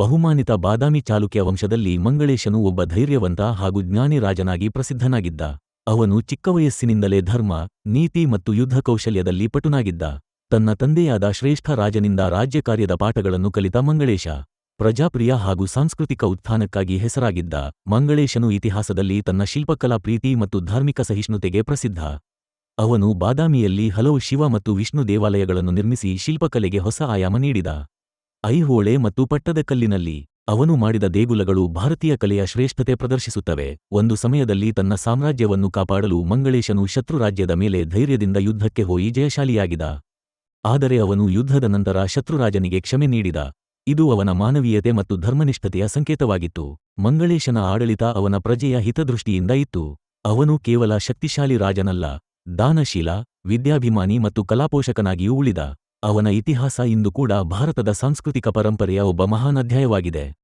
ಬಹುಮಾನಿತ ಬಾದಾಮಿ ಚಾಲುಕ್ಯ ವಂಶದಲ್ಲಿ ಮಂಗಳೇಶನು ಒಬ್ಬ ಧೈರ್ಯವಂತ ಹಾಗೂ ಜ್ಞಾನಿ ರಾಜನಾಗಿ ಪ್ರಸಿದ್ಧನಾಗಿದ್ದ. ಅವನು ಚಿಕ್ಕ ವಯಸ್ಸಿನಿಂದಲೇ ಧರ್ಮ, ನೀತಿ ಮತ್ತು ಯುದ್ಧ ಕೌಶಲ್ಯದಲ್ಲಿ ಪಟುನಾಗಿದ್ದ. ತನ್ನ ತಂದೆಯಾದ ಶ್ರೇಷ್ಠ ರಾಜನಿಂದ ರಾಜ್ಯಕಾರ್ಯದ ಪಾಠಗಳನ್ನು ಕಲಿತ ಮಂಗಳೇಶ. ಪ್ರಜಾಪ್ರಿಯ ಹಾಗೂ ಸಾಂಸ್ಕೃತಿಕ ಉತ್ಥಾನಕ್ಕಾಗಿ ಹೆಸರಾಗಿದ್ದ. ಮಂಗಳೇಶನು ಇತಿಹಾಸದಲ್ಲಿ ತನ್ನ ಶಿಲ್ಪಕಲಾ ಪ್ರೀತಿ ಮತ್ತು ಧಾರ್ಮಿಕ ಸಹಿಷ್ಣುತೆಗೆ ಪ್ರಸಿದ್ಧ. ಅವನು ಬಾದಾಮಿಯಲ್ಲಿ ಹಲವು ಶಿವ ಮತ್ತು ವಿಷ್ಣು ದೇವಾಲಯಗಳನ್ನು ನಿರ್ಮಿಸಿ ಶಿಲ್ಪಕಲೆಗೆ ಹೊಸ ಆಯಾಮ ನೀಡಿದ. ಐಹೋಳೆ ಮತ್ತು ಪಟ್ಟದಕಲ್ಲಿನಲ್ಲಿ ಅವನು ಮಾಡಿದ ದೇಗುಲಗಳು ಭಾರತೀಯ ಕಲೆಯ ಶ್ರೇಷ್ಠತೆ ಪ್ರದರ್ಶಿಸುತ್ತವೆ. ಒಂದು ಸಮಯದಲ್ಲಿ ತನ್ನ ಸಾಮ್ರಾಜ್ಯವನ್ನು ಕಾಪಾಡಲು ಮಂಗಳೇಶನು ಶತ್ರು ರಾಜ್ಯದ ಮೇಲೆ ಧೈರ್ಯದಿಂದ ಯುದ್ಧಕ್ಕೆ ಹೋಗಿ ಜಯಶಾಲಿಯಾಗಿದ. ಆದರೆ ಅವನು ಯುದ್ಧದ ನಂತರ ಶತ್ರುರಾಜನಿಗೆ ಕ್ಷಮೆ ನೀಡಿದ. ಇದು ಅವನ ಮಾನವೀಯತೆ ಮತ್ತು ಧರ್ಮನಿಷ್ಠತೆಯ ಸಂಕೇತವಾಗಿತ್ತು. ಮಂಗಳೇಶನ ಆಡಳಿತ ಅವನ ಪ್ರಜೆಯ ಹಿತದೃಷ್ಟಿಯಿಂದ ಇತ್ತು. ಅವನು ಕೇವಲ ಶಕ್ತಿಶಾಲಿ ರಾಜನಲ್ಲ, ದಾನಶೀಲ, ವಿದ್ಯಾಭಿಮಾನಿ ಮತ್ತು ಕಲಾಪೋಷಕನಾಗಿಯೂ ಉಳಿದ. ಅವನ ಇತಿಹಾಸ ಇಂದು ಕೂಡ ಭಾರತದ ಸಾಂಸ್ಕೃತಿಕ ಪರಂಪರೆಯ ಒಬ್ಬ ಮಹಾನ್ ಅಧ್ಯಾಯವಾಗಿದೆ.